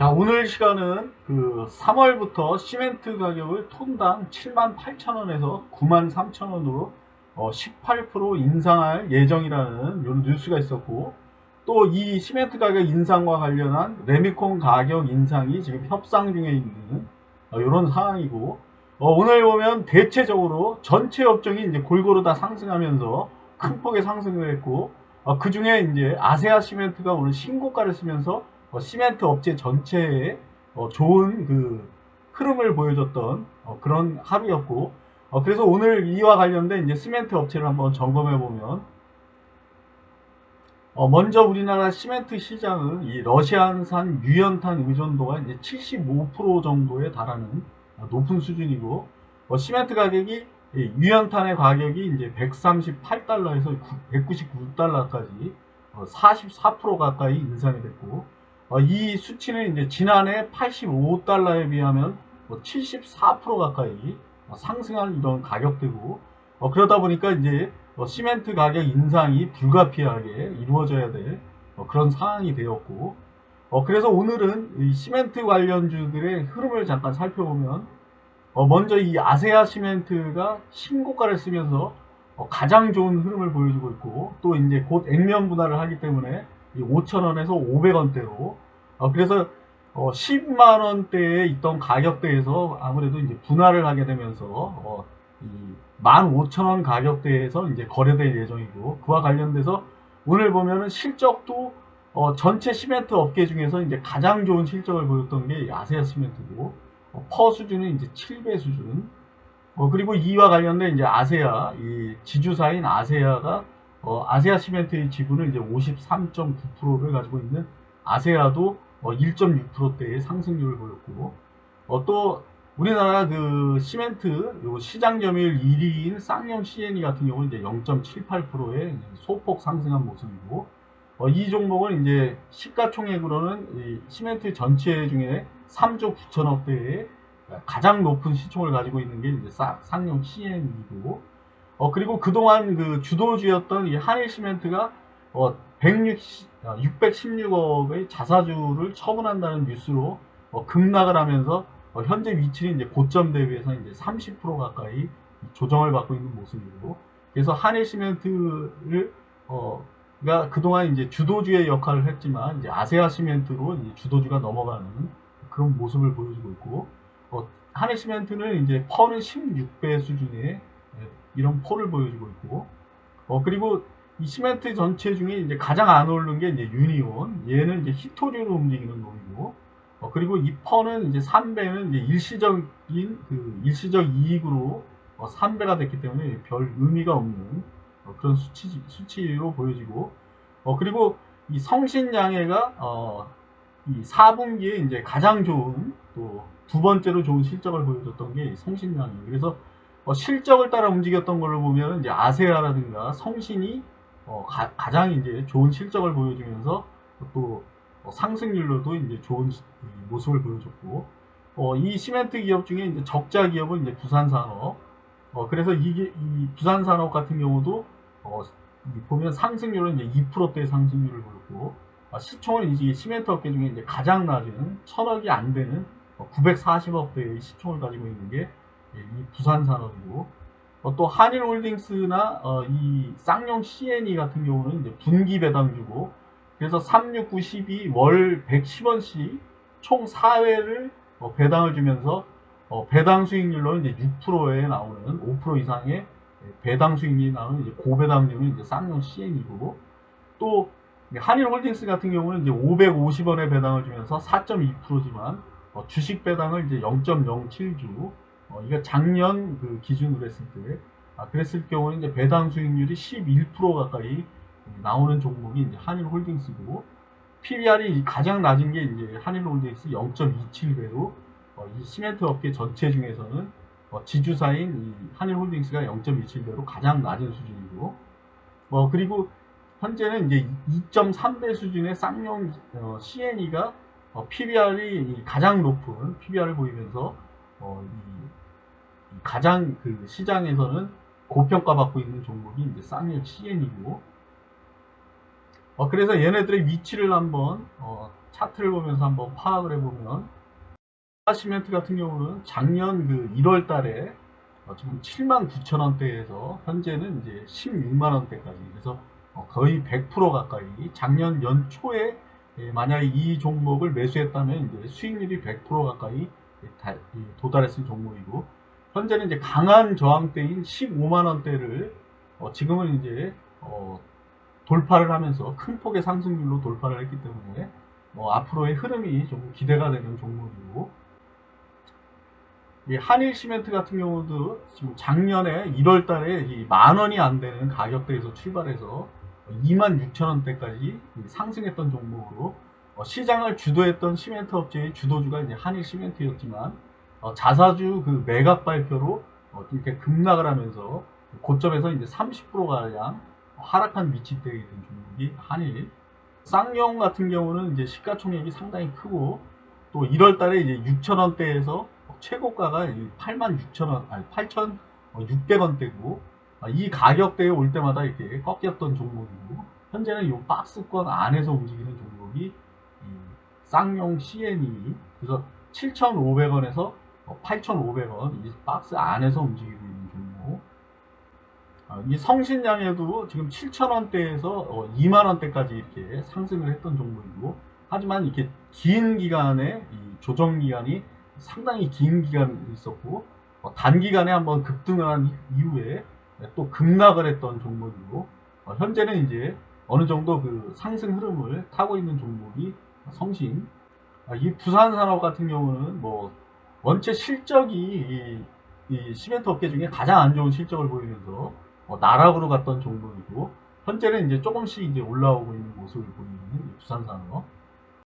자 오늘 시간은 그 3월부터 시멘트 가격을 톤당 78,000원에서 93,000원으로 어, 18% 인상할 예정이라는 이런 뉴스가 있었고 또 이 시멘트 가격 인상과 관련한 레미콘 가격 인상이 지금 협상 중에 있는 어, 이런 상황이고 어, 오늘 보면 대체적으로 전체 업종이 이제 골고루 다 상승하면서 큰 폭의 상승을 했고 어, 그 중에 이제 아세아 시멘트가 오늘 신고가를 쓰면서 어, 시멘트 업체 전체에 어, 좋은 그 흐름을 보여줬던 어, 그런 하루였고 어, 그래서 오늘 이와 관련된 이제 시멘트 업체를 한번 점검해 보면 어, 먼저 우리나라 시멘트 시장은 이 러시아산 유연탄 의존도가 이제 75% 정도에 달하는 어, 높은 수준이고 어, 시멘트 가격이 이 유연탄의 가격이 이제 138달러에서 199달러까지 44% 가까이 인상이 됐고 어, 이 수치는 이제 지난해 85달러에 비하면 74% 가까이 어, 상승한 이런 가격대고 어, 그러다 보니까 이제 어, 시멘트 가격 인상이 불가피하게 이루어져야 될 어, 그런 상황이 되었고 어, 그래서 오늘은 이 시멘트 관련주들의 흐름을 잠깐 살펴보면 어, 먼저 이 아세아 시멘트가 신고가를 쓰면서 어, 가장 좋은 흐름을 보여주고 있고 또 이제 곧 액면 분할을 하기 때문에 5,000원에서 500원대로 어, 그래서 어, 10만 원대에 있던 가격대에서 아무래도 이제 분할을 하게 되면서 어, 이 15,000원 가격대에서 이제 거래될 예정이고 그와 관련돼서 오늘 보면은 실적도 어, 전체 시멘트 업계 중에서 이제 가장 좋은 실적을 보였던 게 아세아 시멘트고 어, 퍼 수준은 이제 7배 수준. 어, 그리고 이와 관련된 이제 아세아 이 지주사인 아세아가 어, 아세아 시멘트의 지분을 이제 53.9%를 가지고 있는 아세아도 어, 1.6%대의 상승률을 보였고 어, 또 우리나라 그 시멘트 요 시장 점유율 1위인 쌍용 CNE 같은 경우는 이제 0.78%의 소폭 상승한 모습이고 어, 이 종목은 이제 시가총액으로는 이 시멘트 전체 중에 3조 9천억 대의 가장 높은 시총을 가지고 있는 게 이제 쌍용 CN이고 어, 그리고 그동안 그 주도주였던 이 한일시멘트가 어, 160, 616억의 자사주를 처분한다는 뉴스로 어, 급락을 하면서 어, 현재 위치는 이제 고점 대비해서 이제 30% 가까이 조정을 받고 있는 모습이고 그래서 한일시멘트를 어, 가 그동안 이제 주도주의 역할을 했지만 이제 아세아 시멘트로 이제 주도주가 넘어가는 그런 모습을 보여주고 있고 어, 한일시멘트는 이제 펄은 16배 수준의 이런 폴을 보여주고 있고. 어 그리고 이 시멘트 전체 중에 이제 가장 안 오르는 게 이제 유니온. 얘는 이제 히토류로 움직이는 놈이고. 어 그리고 이 펀은 이제 3배는 이제 일시적인 그 일시적 이익으로 어 3배가 됐기 때문에 별 의미가 없는 어 그런 수치 수치로 보여지고. 어 그리고 이 성신양해가 어 이 4분기에 이제 가장 좋은 또 두 번째로 좋은 실적을 보여줬던 게 성신양해 그래서 어, 실적을 따라 움직였던 걸로 보면 이제 아세아라든가 성신이 어, 가, 장 이제 좋은 실적을 보여주면서 또 어, 상승률로도 이제 좋은 모습을 보여줬고 어, 이 시멘트 기업 중에 이제 적자 기업은 이제 부산산업. 어, 그래서 이게 이 부산산업 같은 경우도 어, 보면 상승률은 이제 2%대 상승률을 보였고 어, 시총은 이제 시멘트 업계 중에 이제 가장 낮은 천억이 안 되는 940억 대의 시총을 가지고 있는 게 예, 이 부산 산업이고 어, 또 한일홀딩스나 어, 이 쌍용 CNE 같은 경우는 이제 분기 배당주고 그래서 369, 12, 월 110원씩 총 4회를 어, 배당을 주면서 어, 배당 수익률로는 이제 6%에 나오는 5% 이상의 배당 수익률이 나오는 이제 고배당률은 이제 쌍용 CN이고 또 한일홀딩스 같은 경우는 이제 550원의 배당을 주면서 4.2%지만 어, 주식 배당을 이제 0.07주 어, 이거 작년 그 기준으로 했을 때, 아, 그랬을 경우에 이제 배당 수익률이 11% 가까이 나오는 종목이 이제 한일홀딩스고, PBR이 가장 낮은 게 이제 한일홀딩스 0.27배로, 어, 이 시멘트 업계 전체 중에서는 어, 지주사인 한일홀딩스가 0.27배로 가장 낮은 수준이고, 어, 그리고 현재는 이제 2.3배 수준의 쌍용 어, CNE가 어, PBR이 가장 높은 PBR을 보이면서 어, 이 가장 그 시장에서는 고평가받고 있는 종목이 이제 쌍용 CN이고. 어, 그래서 얘네들의 위치를 한번 어, 차트를 보면서 한번 파악을 해보면. 시멘트 같은 경우는 작년 그 1월 달에 어, 지금 7만 9천 원대에서 현재는 이제 16만 원대까지. 그래서 어, 거의 100% 가까이 작년 연초에 예, 만약에 이 종목을 매수했다면 이제 수익률이 100% 가까이 도달했을 종목이고 현재는 이제 강한 저항대인 15만 원대를 어, 지금은 이제 어, 돌파를 하면서 큰 폭의 상승률로 돌파를 했기 때문에 뭐 앞으로의 흐름이 좀 기대가 되는 종목이고 이 한일 시멘트 같은 경우도 지금 작년에 1월 달에 이 만 원이 안 되는 가격대에서 출발해서 2만 6천 원대까지 상승했던 종목으로 어, 시장을 주도했던 시멘트 업체의 주도주가 이제 한일 시멘트였지만 어, 자사주 그 매각 발표로 어, 이렇게 급락을 하면서 고점에서 이제 30% 가량 하락한 위치대에 있는 종목이 한일. 쌍용 같은 경우는 이제 시가총액이 상당히 크고 또 1월 달에 이제 6천 원대에서 최고가가 8만 6천 원, 아니 8,600원대고 아, 이 가격대에 올 때마다 이렇게 꺾였던 종목이고 현재는 이 박스권 안에서 움직이는 종목이 이 쌍용 CN이 그래서 7,500원에서 8,500원 이 박스 안에서 움직이고 있는 종목. 아, 이 성신양에도 지금 7,000원대에서 2만원대까지 이렇게 상승을 했던 종목이고 하지만 이렇게 긴 기간의 이 조정 기간이 상당히 긴 기간이 있었고 어, 단기간에 한번 급등을 한 이후에 또 급락을 했던 종목이고 어, 현재는 이제 어느 정도 그 상승 흐름을 타고 있는 종목이 성신. 아, 이 부산 산업 같은 경우는 뭐 원체 실적이 이, 이 시멘트 업계 중에 가장 안 좋은 실적을 보이면서 어, 나락으로 갔던 종목이고 현재는 이제 조금씩 이제 올라오고 있는 모습을 보이는 이 부산 산업.